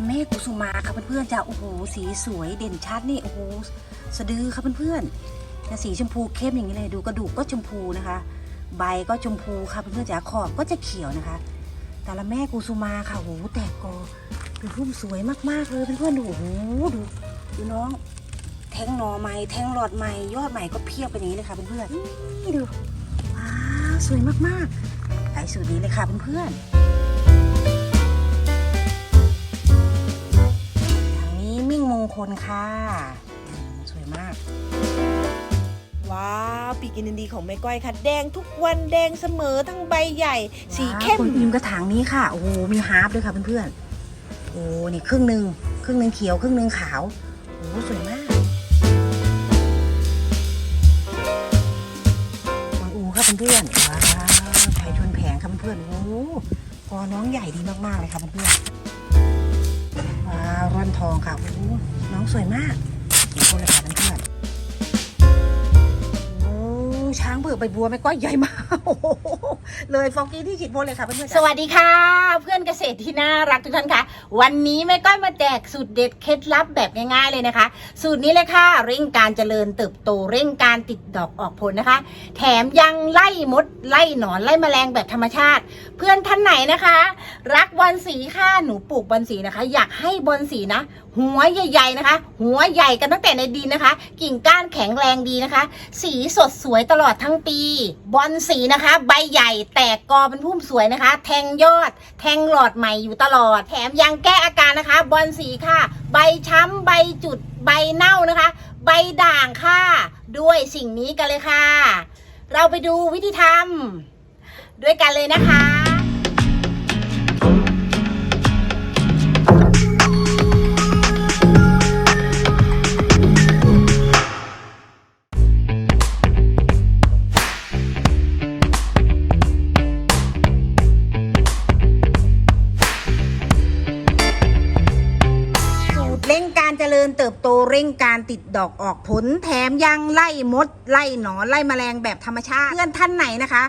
ละแม่กุสุมาค่ะเพื่อนๆจะโอ้โหสีสวยเด่นชัดนี่โอ้โหสะดือค่ะเพื่อนๆจะสีชมพูเข้มอย่างนี้เลยดูกระดูกก็ชมพูนะคะ ใบก็ชมพูค่ะเพื่อนๆจ๋าขอบก็จะเขียวนะคะ แต่ละแม่กุสุมาค่ะโอ้โหแตกกอเป็นพุ่มสวยมากๆเลยเพื่อนๆดูโอ้โหดูดูน้อง แทงหน่อใหม่แทงหลอดใหม่ยอดใหม่ก็เพียบเป็นอย่างนี้เลยค่ะเพื่อนๆนี่ดูว้าวสวยมากๆไปสูตรนี้เลยค่ะเพื่อนๆ คลค่ะอืมสวยมาก ว้าว ปีกินดีของแม่ก้อยค่ะ แดงทุกวันแดงเสมอทั้งใบใหญ่ สีเข้มว้าวคุณอิมกระถางนี้ค่ะ โอ้โหมีฮาร์ปด้วยค่ะเพื่อนๆโอ้นี่ครึ่งหนึ่งครึ่งหนึ่งเขียว ครึ่งหนึ่งขาวโอ้สวยมากวางอูค่ะเพื่อนๆว้าวไทยชวนแผงค่ะเพื่อนๆโอ้กอน้องใหญ่ดีมากๆเลยค่ะเพื่อนๆว้าวร่อนทองค่ะโอ้น้องสวยมากทุกคนเลยค่ะเพื่อนโอ้ช้างเบิกใบบัวไม่ก้อยใหญ่มากโอ้โหเลยฟองกี้ที่ฉีดโพเลยค่ะเพื่อนๆสวัสดีค่ะ เพื่อนเกษตรที่น่ารักทุกท่านค่ะ วันนี้แม่ก้อยมาแจกสูตรเด็ดเคล็ดลับแบบง่ายๆเลยนะคะ สูตรนี้เลยค่ะ เร่งการเจริญเติบโตเร่งการติดดอกออกผลนะคะ แถมยังไล่มดไล่หนอนไล่แมลงแบบธรรมชาติ เพื่อนท่านไหนนะคะ รักบอลสีค่ะหนูปลูกบอลสีนะคะ อยากให้บอลสีนะ หัวใหญ่ ๆนะคะ หัวใหญ่กันตั้งแต่ในดินนะคะ กิ่งก้านแข็งแรงดีนะคะ สีสดสวยตลอดทั้งปี บอลสีนะคะ ใบใหญ่แตกกอเป็นพุ่มสวยนะคะ แทงยอด แทงหลอดใหม่อยู่ตลอด แถมยังแก้อาการนะคะ บอลสีค่ะ ใบช้ำใบจุดใบเน่านะคะ ใบด่างค่ะ ด้วยสิ่งนี้กันเลยค่ะ เราไปดูวิธีทำด้วยกันเลยนะคะ ดอกออกผลแถมยังไล่มด ไล่หนอนไล่แมลงแบบธรรมชาติ เพื่อนท่านไหนนะคะ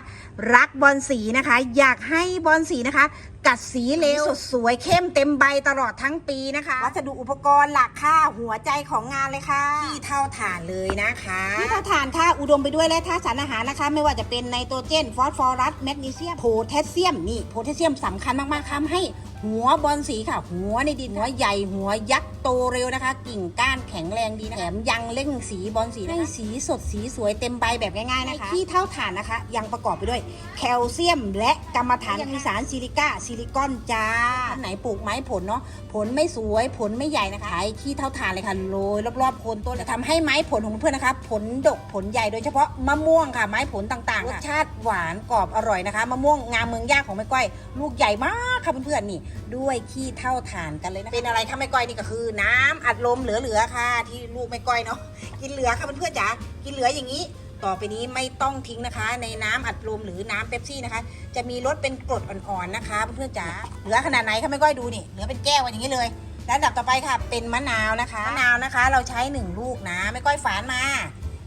รักบอลสีนะคะ อยากให้บอลสีนะคะ กัดสีเร็วสดสวยเข้มเต็มใบตลอดทั้งปีนะคะวัสดุอุปกรณ์หลักค่าหัวใจของงานเลยค่ะที่เท่าฐานเลยนะคะที่เท่าฐานค่ะอุดมไปด้วยแร่ธาตุสารอาหารนะคะ ไม่ว่าจะเป็นไนโตรเจน ฟอสฟอรัสแมกนีเซียมโพแทสเซียมนี่โพแทสเซียมสำคัญมากๆทำให้หัวบอลสีค่ะ หัวในดินหัวใหญ่หัวยักษ์โตเร็วนะคะ กิ่งก้านแข็งแรงดีนะแถมยังเล่งสีบอลสีให้สีสดสีสวยเต็มใบแบบง่ายๆนะคะที่เท่าฐานนะคะ ยังประกอบไปด้วยแคลเซียมและกรรมฐานยังมีสารซิลิก้าซิลิคอนจ้าท่านไหนปลูกไม้ผลเนาะผลไม่สวยผลไม่ใหญ่นะคะใช้ขี้เท่าฐานเลยค่ะโรยรอบๆโคนต้นจะทำให้ไม้ผลของเพื่อนๆนะคะ ผลดกผลใหญ่โดยเฉพาะมะม่วงค่ะ ไม้ผลต่างๆรสชาติหวานกรอบอร่อยนะคะมะม่วงงามเมืองย่าของแม่ก้อย ลูกใหญ่มากค่ะเพื่อนๆนี่ ด้วยขี้เท่าฐานกันเลยนะเป็นอะไรถ้าแม่ก้อยนี่ก็คือ น้ำอัดลมเหลือๆค่ะ ที่ลูกแม่ก้อยเนาะกินเหลือค่ะเพื่อนๆจ๋ากินเหลืออย่างนี้ ต่อไปนี้ไม่ต้องทิ้งนะคะ ในน้ำอัดลมหรือน้ำเป๊ปซี่นะคะ จะมีรสเป็นกรดอ่อนๆนะคะเพื่อนๆจ๋าเหลือขนาดไหนคะแม่ก้อยดูนี่เหลือเป็นแก้วอย่างนี้เลยแล้วอันดับต่อไปค่ะ เป็นมะนาวนะคะมะนาวนะคะ เราใช้หนึ่งลูกนะแม่ก้อยฝานมา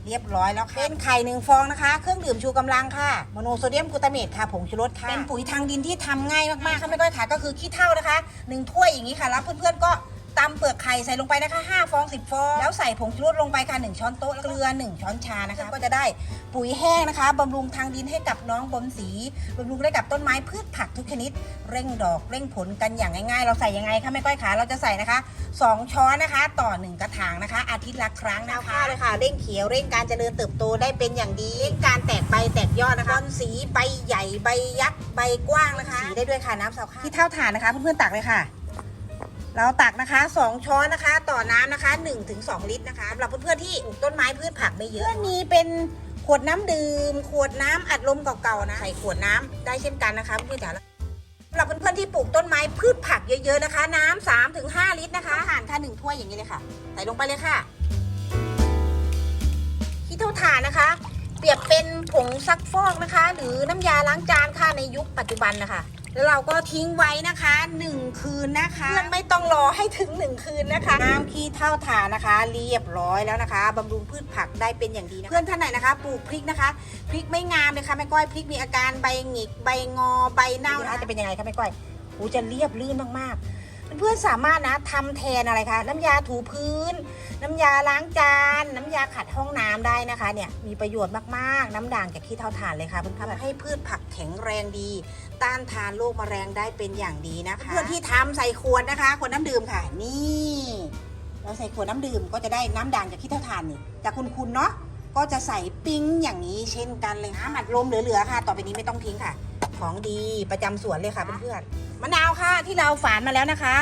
เรียบร้อยแล้วค่ะเป็นไข่หนึ่งฟองนะคะ เครื่องดื่มชูกำลังค่ะโมโนโซเดียมกลูตาเมตค่ะผงชูรสค่ะเป็นปุ๋ยทางดินที่ทำง่ายมากๆค่ะไม่ก้อยค่ะก็คือขี้เท่านะคะหนึ่งถ้วยอย่างนี้ค่ะแล้วเพื่อนๆก็ ตำเปลือกไข่ใส่ลงไปนะคะ 5 ฟอง 10 ฟอง แล้วใส่ผงชูรสลงไปค่ะ 1 ช้อนโต๊ะแล้วเกลือ 1 ช้อนชานะคะ ก็จะได้ปุ๋ยแห้งนะคะบำรุงทางดินให้กับน้องบนสีบำรุงได้กับต้นไม้พืชผักทุกชนิด เร่งดอกเร่งผลกันอย่างง่ายๆ เราใส่ยังไงคะแม่ก้อยขาเราจะใส่นะคะ 2 ช้อนนะคะ ต่อ 1 กระถางนะคะ อาทิตย์ละครั้งนะคะเลยค่ะเร่งเขียวเร่งการเจริญเติบโตได้เป็นอย่างดีเร่งการแตกใบแตกยอดนะคะบอนสีใบใหญ่ใบยักษ์ใบกว้างนะคะสีได้ด้วยค่ะน้ำเสาข้าวที่เท่าฐานนะคะเพื่อนๆตักเลยค่ะ เราตักนะคะ2ช้อนนะคะ ต่อน้ำนะคะ 1-2 ลิตรนะคะสำหรับเพื่อนๆที่ปลูกต้นไม้พืชผักไม่เยอะเพื่อนมีเป็นขวดน้ำดื่ม ขวดน้ำอัดลมเก่าๆนะใส่ขวดน้ำได้เช่นกันนะคะเพื่อนๆจ๋าสำหรับเพื่อนๆที่ปลูกต้นไม้พืชผักเยอะๆนะคะ น้ำสามถึงห้าลิตรนะคะอาหารค่ะหนึ่งถ้วยอย่างนี้เลยค่ะ ใส่ลงไปเลยค่ะขี้เท่าถ่านนะคะ เปรียบเป็นผงซักฟอกนะคะ หรือน้ำยาล้างจานค่ะในยุคปัจจุบันนะคะ แล้วเราก็ทิ้งไว้นะคะหนึ่งคืนนะคะเพื่อนไม่ต้องรอให้ถึงหนึ่งคืนนะคะน้ำขี้เท่าฐานนะคะ เรียบร้อยแล้วนะคะบำรุงพืชผักได้เป็นอย่างดีนะเพื่อนท่านไหนนะคะปลูกพริกนะคะพริกไม่งามเลยค่ะแม่ก้อยพริกมีอาการใบหงิกใบงอใบเน่านะคะจะเป็นยังไงคะแม่ก้อยโอ้จะเรียบลื่นมากๆ เพื่อนสามารถนะทำแทนอะไรคะ น้ำยาถูพื้น น้ำยาล้างจาน น้ำยาขัดห้องน้ำได้นะคะเนี่ยมีประโยชน์มากๆ น้ำด่างจากขี้เท่าถ่านเลยค่ะเพื่อนๆให้พืชผักแข็งแรงดี ต้านทานโรคแมลงได้เป็นอย่างดีนะคะเพื่อนที่ทำใส่ขวดนะคะขวดน้ำดื่มค่ะ นี่เราใส่ขวดน้ำดื่มก็จะได้น้ำด่างจากขี้เท่าถ่านนี่จากคุณๆเนาะก็จะใส่ปิ้งอย่างนี้เช่นกันเลยน้ำอัดลมเหลือๆค่ะ ต่อไปนี้ไม่ต้องทิ้งค่ะ ของดีประจำสวนเลยค่ะเพื่อนๆ มะนาวค่ะที่เราฝานมาแล้วนะคะ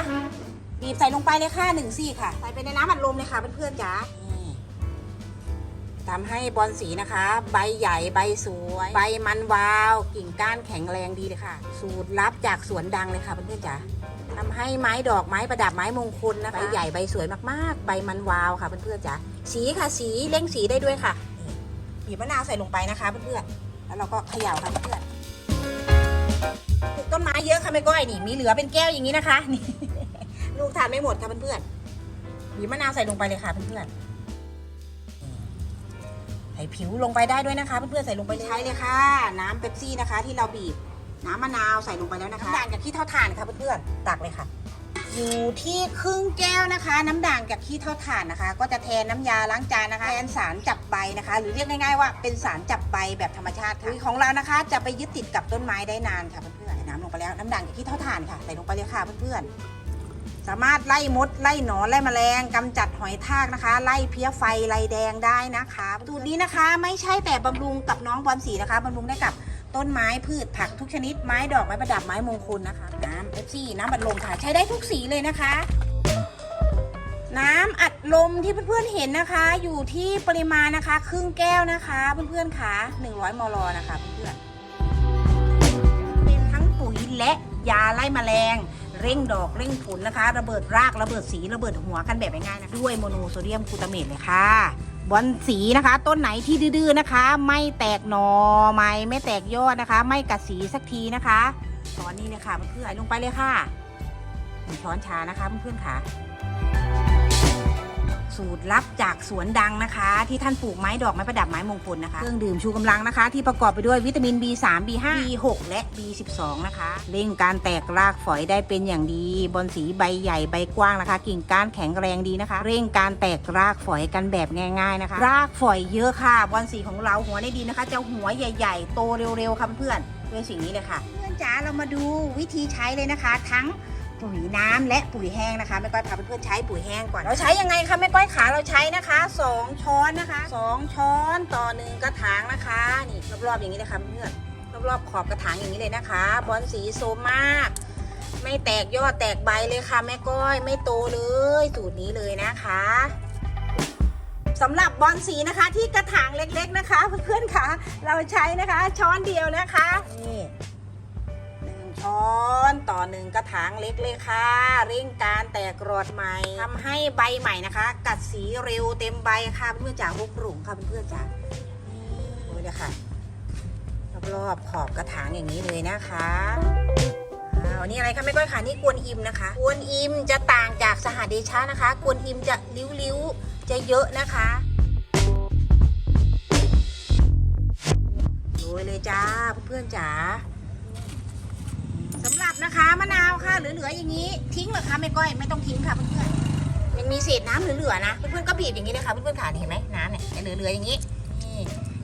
บีบใส่ลงไปเลยค่ะหนึ่งซี่ค่ะ ใส่ไปในน้ำอัดลมเลยค่ะเพื่อนๆจ๋าทำให้บอลสีนะคะ ใบใหญ่ใบสวย ใบมันวาว กิ่งก้านแข็งแรงดีเลยค่ะ สูตรลับจากสวนดังเลยค่ะเพื่อนๆจ๋าทำให้ไม้ดอกไม้ประดับไม้มงคลนะคะใบใหญ่ใบสวยมากๆ ใบมันวาวค่ะเพื่อนๆจ๋าสีค่ะสีเล่งสีได้ด้วยค่ะนี่บีบมะนาวใส่ลงไปนะคะเพื่อนๆแล้วเราก็เขย่าค่ะเพื่อนๆ ต้นไม้เยอะค่ะแม่ก้อยนี่มีเหลือเป็นแก้วอย่างนี้นะคะนี่ลูกทานไม่หมดค่ะเพื่อนๆบีบมะนาวใส่ลงไปเลยค่ะเพื่อนๆใส่ผิวลงไปได้ด้วยนะคะเพื่อนๆใส่ลงไปใช้เลยค่ะ น้ำเป๊ปซี่นะคะ ที่เราบีบน้ำมะนาวใส่ลงไปแล้วนะคะน้ำด่างจากขี้เท่าถ่านค่ะเพื่อนๆตักเลยค่ะ อยู่ที่ครึ่งแก้วนะคะ น้ำด่างจากขี้เท่าถ่านนะคะ ก็จะแทนน้ำยาล้างจานนะคะแทนสารจับใบนะคะ หรือเรียกง่ายๆว่าเป็นสารจับใบแบบธรรมชาติค่ะของเรานะคะ จะไปยึดติดกับต้นไม้ได้นานค่ะเพื่อน ไปแล้วน้ำด่างจากขี้เท่าถ่านค่ะใส่ลงไปเลยค่ะเพื่อนๆ สามารถไล่มดไล่หนอนไล่แมลงกำจัดหอยทากนะคะ ไล่เพี้ยไฟไล่แดงได้นะคะสูตรนี้นะคะไม่ใช่แต่บำรุงกับน้องบอลสีนะคะบำรุงได้กับต้นไม้พืชผักทุกชนิดไม้ดอกไม้ประดับไม้มงคลนะคะน้ำเอฟซี่น้ำบัดลมค่ะใช้ได้ทุกสีเลยนะคะ น้ำอัดลมที่เพื่อนๆเห็นนะคะ อยู่ที่ปริมาณนะคะ ครึ่งแก้วนะคะ เพื่อนๆค่ะ100มลนะคะเพื่อนๆ และยาไล่แมลง เร่งดอกเร่งผลนะคะ ระเบิดรากระเบิดสีระเบิดหัวกันแบบง่ายๆนะด้วยโมโนโซเดียมกลูตาเมตเลยค่ะบอลสีนะคะ ต้นไหนที่ดื้อๆนะคะ ไม่แตกหนอไม่ไม่แตกยอดนะคะ ไม่กัดสีสักทีนะคะตอนนี้เนี่ยค่ะเพื่อนๆลงไปเลยค่ะช้อนชานะคะเพื่อนๆค่ะ สูตรลับจากสวนดังนะคะ ที่ท่านปลูกไม้ดอกไม้ประดับไม้มงคลนะคะ เครื่องดื่มชูกำลังนะคะ ที่ประกอบไปด้วยวิตามิน B3 B5 B6 และ B12 นะคะเร่งการแตกรากฝอยได้เป็นอย่างดี บอนสีใบใหญ่ใบกว้างนะคะ กิ่งก้านแข็งแรงดีนะคะ เร่งการแตกรากฝอยกันแบบง่ายๆนะคะ รากฝอยเยอะค่ะ บอนสีของเราหัวได้ดีนะคะ จะหัวใหญ่ๆ โตเร็วๆค่ะเพื่อนด้วยสิ่งนี้เลยค่ะ เพื่อนจ๋าเรามาดูวิธีใช้เลยนะคะ ทั้ง ปุ๋ยน้ำและปุ๋ยแห้งนะคะแม่ก้อยพาเพื่อนๆใช้ปุ๋ยแห้งก่อน เราใช้ยังไงคะแม่ก้อยขาเราใช้นะคะสองช้อนนะคะสองช้อนต่อหนึ่งกระถางนะคะนี่รอบๆอย่างนี้เลยค่ะเพื่อนรอบๆขอบกระถางอย่างนี้เลยนะคะ บอลสีโซมาก ไม่แตกยอดแตกใบเลยค่ะแม่ก้อยไม่โตเลยสูตรนี้เลยนะคะสำหรับบอลสีนะคะที่กระถางเล็กๆนะคะเพื่อนๆค่ะ เราใช้นะคะช้อนเดียวนะคะนี่หนึ่งช้อน หนึ่งกระถางเล็กเลยค่ะ เร่งการแตกรอดใหม่ทำให้ใบใหม่นะคะ กัดสีเร็วเต็มใบค่ะเพื่อนๆจากบุกหลุมค่ะเพื่อนๆจ้านี่ดูเลยค่ะรอบๆขอบกระถางอย่างนี้เลยนะคะอ้าวนี่อะไรคะไม่ก้อยค่ะนี่กวนอิมนะคะ กวนอิมจะต่างจากสหเดชานะคะ กวนอิมจะริ้วๆจะเยอะนะคะโรยเลยจ้าเพื่อนๆจ๋า นะคะมะนาวค่ะเหลือๆอย่างนี้ทิ้งเหรอคะแม่ก้อยไม่ต้องทิ้งค่ะเพื่อนๆยังมีเศษน้ำเหลือๆนะเพื่อนๆก็บีบอย่างนี้เลยค่ะเพื่อนๆขาเห็นไหมน้ำเนี่ยเหลือๆอย่างนี้นี่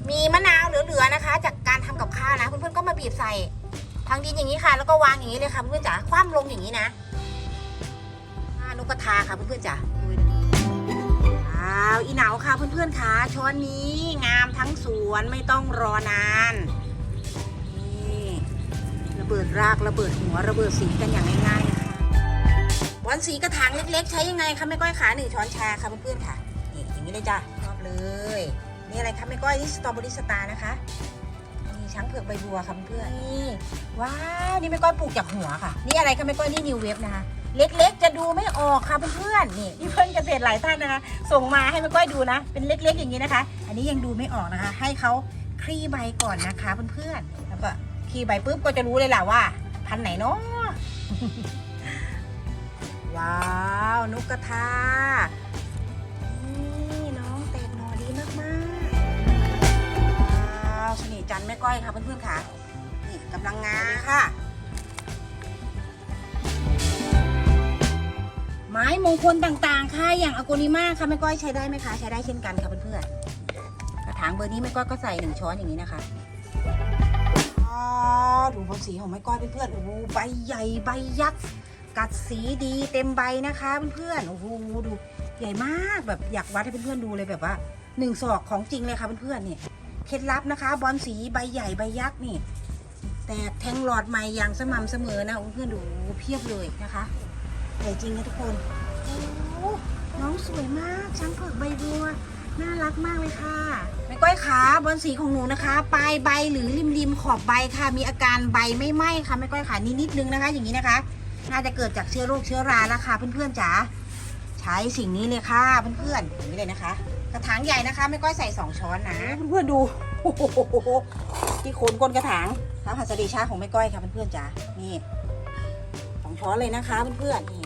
มีมะนาวเหลือๆนะคะ จากการทำกับข้าวนะเพื่อนๆก็มาบีบใส่ทางดินอย่างนี้ค่ะ แล้วก็วางอย่างนี้เลยค่ะเพื่อนๆจ๋าคว่ำลงอย่างนี้นะนกกระทาค่ะเพื่อนๆจ๋าว้าวอีเหนาค่ะเพื่อนๆค่ะช้อนนี้งามทั้งสวนไม่ต้องรอนาน เบิดรากระเบิดหัวระเบิดสีกันอย่างง่ายๆนะคะวันสีกระถางเล็กๆ ใช้ยังไงคะแม่ก้อยขาหนึ่งช้อนชาค่ะเพื่อนๆค่ะนี่อย่างนี้เลยจ้ะชอบเลยนี่อะไรคะแม่ก้อยนี่สตรอเบอรี่สตาร์นะคะนี่ช้างเผือกใบบัวค่ะเพื่อนนี่ว้าวนี่แม่ก้อยปลูกจากหัวค่ะ นี่อะไรคะแม่ก้อยนี่นิวเวฟนะคะเล็กๆ จะดูไม่ออกค่ะเพื่อนๆนี่พี่เพื่อนเกษตรหลายท่านนะคะ ส่งมาให้แม่ก้อยดูนะ เป็นเล็กๆ อย่างนี้นะคะ อันนี้ยังดูไม่ออกนะคะ ให้เขาคลี่ใบก่อนนะคะเพื่อนๆแล้วก็ ขี่ใบปุ๊บก็จะรู้เลยแหละว่า พันไหนเนาะว้าว นกกระทานี่น้องแตกหนอดีมากๆว้าวสน่ห์จันแม่ก้อยค่ะเพื่อนๆค่ะ นี่กำลังงามเลยค่ะ ไม้มงคลต่างๆ ค่ะ อย่างอโกนิมาค่ะแม่ก้อยใช้ได้ไหมคะ ใช้ได้เช่นกันค่ะเพื่อนๆ กระถางเบอร์นี้แม่ก้อยก็ใส่หนึ่งช้อนอย่างนี้นะคะ อ๋อดูบนสีของแม่ก้อยเพื่อนๆโอ้โหใบใหญ่ใบยักษ์กัดสีดีเต็มใบนะคะเพื่อนๆโอ้โหดูใหญ่มากแบบอยากวัดให้เพื่อนๆดูเลยแบบว่าหนึ่งศอกของจริงเลยค่ะเพื่อนๆเนี่ยเคล็ดลับนะคะ บอลสีใบใหญ่ใบยักษ์นี่ แตกแทงหลอดใหม่อย่างสม่ำเสมอนะเพื่อนๆดูเพียบเลยนะคะใหญ่จริงนะทุกคนโอ้น้องสวยมากช้างเผือกใบบัว น่ารักมากเลยค่ะแม่ก้อยขาบอลสีของหนูนะคะปลายใบหรือริมริมขอบใบค่ะ มีอาการใบไม่ไหม้ค่ะแม่ก้อยขานิดนิดนึงนะคะ อย่างนี้นะคะ น่าจะเกิดจากเชื้อโรคเชื้อราแล้วค่ะเพื่อนๆจ๋าใช้สิ่งนี้เลยค่ะเพื่อนๆอย่างนี้เลยนะคะ กระถางใหญ่นะคะแม่ก้อยใส่สองช้อนนะเพื่อนๆดูโอ้โหที่โคนก้นกระถางเท้าหัสดีชาของแม่ก้อยค่ะเพื่อนๆจ๋านี่สองช้อนเลยนะคะเพื่อนๆนี่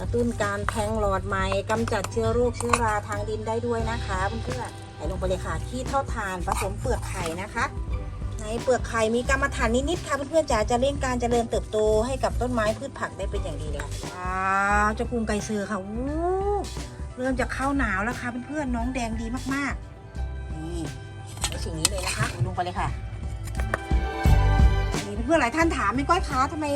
กระตุ้นการแทงหลอดไหมกำจัดเชื้อโรคเชื้อราทางดินได้ด้วยนะคะเพื่อนๆใส่ลงไปเลยค่ะขี้เท่าทานผสมเปลือกไข่นะคะในเปลือกไข่มีกรรมฐานนิดๆค่ะเพื่อนๆจ๋าจะเร่งการเจริญเติบโตให้กับต้นไม้พืชผักได้เป็นอย่างดีเลยค่ะว้าวเจ้ากรุงไก่เสือค่ะวู้เริ่มจะเข้าหนาวแล้วค่ะเพื่อนๆน้องแดงดีมากๆนี่เอาสิ่งนี้เลยนะคะลงไปเลยค่ะเพื่อนๆหลายท่านถามไม่ก้อยคะทำไม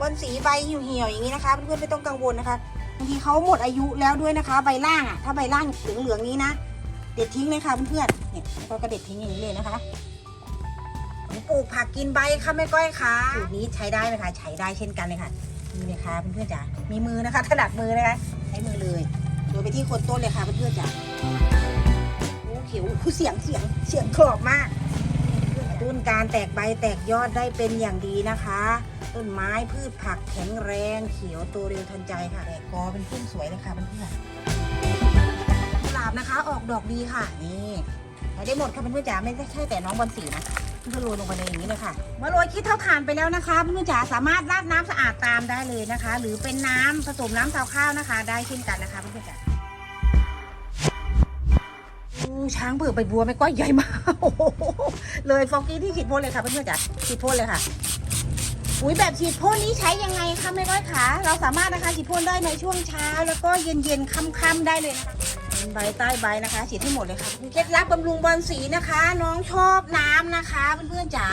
บอลสีใบเหี่ยวๆอย่างนี้นะคะ เพื่อนๆไม่ต้องกังวลนะคะบางทีเขาหมดอายุแล้วด้วยนะคะ ใบล่างอะถ้าใบล่างเหลืองๆนี้นะเด็ดทิ้งเลยค่ะเพื่อนๆเนี่ยแล้วก็เด็ดทิ้งอย่างนี้เลยนะคะปลูกผักกินใบค่ะแม่ก้อยค่ะสูตรนี้ใช้ได้ไหมคะใช้ได้เช่นกันเลยค่ะนี่เลยค่ะเพื่อนๆจ๋ามีมือนะคะถนัดมือนะคะใช้มือเลยโดยไปที่คนต้นเลยค่ะเพื่อนๆจ๋าโอ้เขียวเสียงเสียงเสียงกรอบมากกระตุ้นการแตกใบแตกยอดได้เป็นอย่างดีนะคะ ต้นไม้พืชผักแข็งแรงเขียวโตเร็วทันใจค่ะแตกกอเป็นพุ่มสวยเลยค่ะเพื่อนๆกุหลาบนะคะ ออกดอกดีค่ะนี่ใช้ได้หมดค่ะเพื่อนๆจ๋าไม่ใช่แต่น้องบอลสีนะเพื่อโรยลงไปในอย่างนี้เลยค่ะเมื่อโรยคิดเท่าฐานไปแล้วนะคะเพื่อนๆจ๋าสามารถราดน้ำสะอาดตามได้เลยนะคะ หรือเป็นน้ำผสมน้ำซาวข้าวนะคะ ได้เช่นกันนะคะเพื่อนๆจ๋าอู้ช้างเผือใบบัวไม่ก้อยใหญ่มากเลยฟอกกี้ที่ฉีดพ่นเลยค่ะเพื่อนๆจ๋าฉีดพ่นเลยค่ะ อุ้ยแบบฉีดพ่นนี้ใช้ยังไงคะแม่ก้อยคะเราสามารถนะคะฉีดพ่นได้ในช่วงเช้า แล้วก็เย็นๆค่ำๆได้เลยนะคะใบใต้ใบนะคะฉีดให้หมดเลยค่ะเคล็ดลับบำรุงบอลสีนะคะ น้องชอบน้ำนะคะเพื่อนๆจ๋า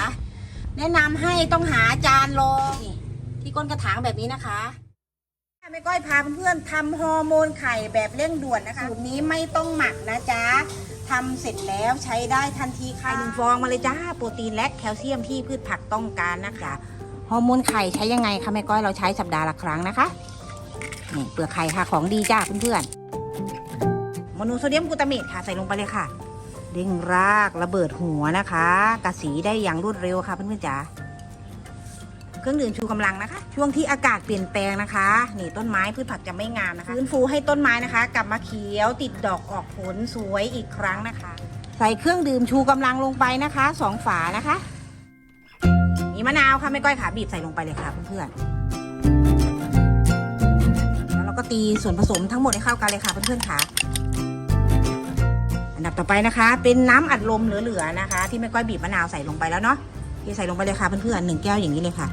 แนะนำให้ต้องหาจานรองที่ก้นกระถางแบบนี้นะคะแม่ก้อยพาเพื่อนๆทำฮอร์โมนไข่แบบเร่งด่วนนะคะสูตรนี้ไม่ต้องหมักนะจ๊ะทำเสร็จแล้วใช้ได้ทันทีค่ะหนึ่งฟองมาเลยจ้า โปรตีนและแคลเซียมที่พืชผักต้องการนะคะ ฮอร์โมนไข่ใช้ยังไงคะแม่ก้อยเราใช้สัปดาห์ละครั้งนะคะนี่เปลือกไข่ค่ะของดีจ้าเพื่อนๆโมโนโซเดียมกลูตาเมตค่ะใส่ลงไปเลยค่ะเร่งรากระเบิดหัวนะคะกระสีได้อย่างรวดเร็วค่ะเพื่อนๆจ๋าเครื่องดื่มชูกำลังนะคะ ช่วงที่อากาศเปลี่ยนแปลงนะคะ นี่ต้นไม้พืชผักจะไม่งามนะคะฟื้นฟูให้ต้นไม้นะคะ กลับมาเขียวติดดอกออกผลสวยอีกครั้งนะคะ ใส่เครื่องดื่มชูกำลังลงไปนะคะสองฝานะคะ มีมะนาวค่ะไม่ก้อยขาบีบใส่ลงไปเลยค่ะเพื่อนๆแล้วเราก็ตีส่วนผสมทั้งหมดให้เข้ากันเลยค่ะเพื่อนๆค่ะอันดับต่อไปนะคะ เป็นน้ำอัดลมเหลือๆนะคะ ที่แม่ก้อยบีบมะนาวใส่ลงไปแล้วเนาะที่ใส่ลงไปเลยค่ะเพื่อนๆหนึ่งแก้วอย่างนี้เลยค่ะ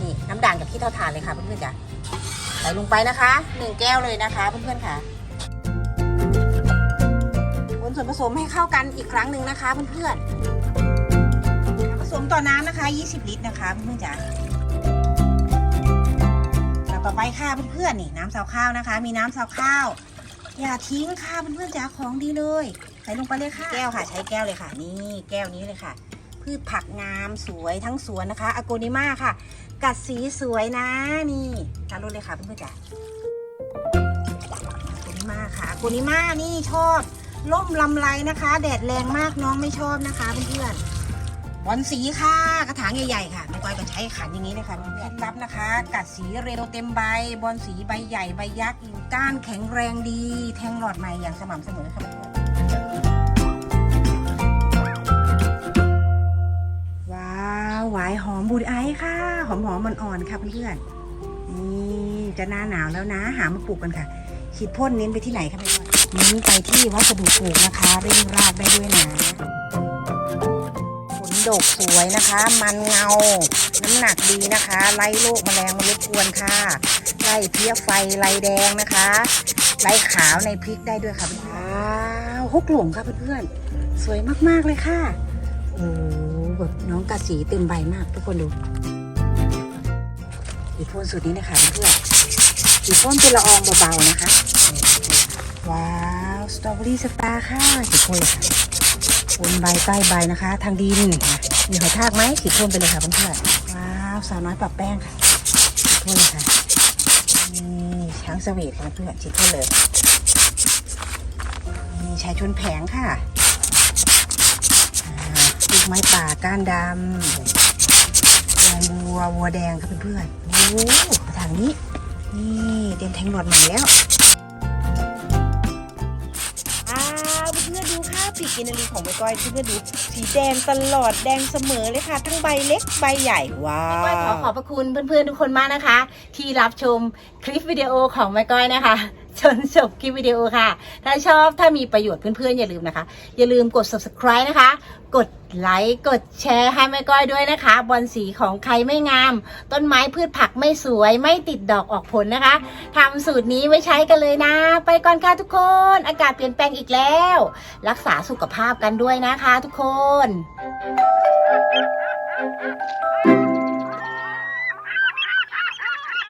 นี่น้ำด่างกับที่เท่าทานเลยค่ะเพื่อนๆจ้ะใส่ลงไปนะคะหนึ่งแก้วเลยนะคะเพื่อนๆค่ะคนส่วนผสมให้เข้ากันอีกครั้งหนึ่งนะคะเพื่อนๆ น้ำนะคะ 20 ลิตรนะคะเพื่อนๆจ้ะอันดับต่อไปค่ะเพื่อนๆนี่น้ำซาวข้าวนะคะ มีน้ำซาวข้าว อย่าทิ้งค่ะเพื่อนๆจ๋าของดีเลย ใส่ลงไปเลยค่ะแก้วค่ะ ใช้แก้วเลยค่ะ นี่แก้วนี้เลยค่ะ พืชผักงามสวยทั้งสวนนะคะอโกนิมาค่ะ กัดสีสวยนะนี่ทานรสเลยค่ะเพื่อนๆจ๋าอโกนิมาค่ะอโกนิมานี่ชอบล่มลำไรนะคะ แดดแรงมากน้องไม่ชอบนะคะเพื่อนๆ บอลสีค่ะกระถางใหญ่ๆค่ะแม่ก้อยก็ใช้ขันอย่างนี้เลยค่ะเพื่อนๆเคล็ดลับนะคะ กัดสีเร็วเต็มใบ บอลสีใบใหญ่ใบยักษ์อยู่ก้านแข็งแรงดี แทงหลอดใหม่อย่างสม่ำเสมอค่ะเพื่อนๆว้าวหวายหอมบูดไอซ์ค่ะ หอมหอมอ่อนๆค่ะเพื่อนๆนี่จะหน้าหนาวแล้วนะ หามาปลูกกันค่ะฉีดพ่นเน้นไปที่ไหนคะเพื่อนเน้นไปที่วัสดุปลูกนะคะเร่งรากได้ด้วยนะ ดกสวยนะคะ มันเงา น้ำหนักดีนะคะ ไล่โรคแมลงมารบกวนค่ะ ไล่เพี้ยไฟไล่แดงนะคะ ไล่ขาวในพริกได้ด้วยค่ะเพื่อนว้าวฮกหลงค่ะเพื่อนๆสวยมากๆเลยค่ะโอ้แบบน้องกระสีเต็มใบมากทุกคนดูอีพ่นสูตรนี้นะคะเพื่อนๆอีพ่นเป็นละอองเบาๆนะคะ ว้าว สตรอเบอรี่สตาร์ค่ะขีดพ่นเลยค่ะ บนใบใต้ใบนะคะ ทางดินมีหอยทากไหมขีดพ่นไปเลยค่ะเพื่อนๆว้าวสาวน้อยปรับแป้งค่ะพ่นเลยค่ะนี่ช้างสวีทค่ะเพื่อนขีดพ่นเลยนี่ชายชนแผงค่ะลูกไม้ป่าก้านดำแดงวัววัวแดงค่ะเพื่อนๆโอ้โหทางนี้ นี่เดนแทงหนวดใหม่แล้ว กินนรีของใบก้อยเพื่อนๆดูสีแดงตลอดแดงเสมอเลยค่ะ ทั้งใบเล็กใบใหญ่ว้าวก้อยขอขอบพระคุณเพื่อนๆทุกคนมากนะคะ ที่รับชมคลิปวิดีโอของใบก้อยนะคะ จนจบคลิปวิดีโอค่ะ ถ้าชอบถ้ามีประโยชน์เพื่อนๆ อย่าลืมนะคะ อย่าลืมกด subscribe นะคะ กดไลค์กดแชร์ให้แม่ก้อยด้วยนะคะ บอลสีของใครไม่งาม ต้นไม้พืชผักไม่สวย ไม่ติดดอกออกผลนะคะทำสูตรนี้ไว้ใช้กันเลยนะ ไปก่อนค่ะทุกคน อากาศเปลี่ยนแปลงอีกแล้ว รักษาสุขภาพกันด้วยนะคะทุกคน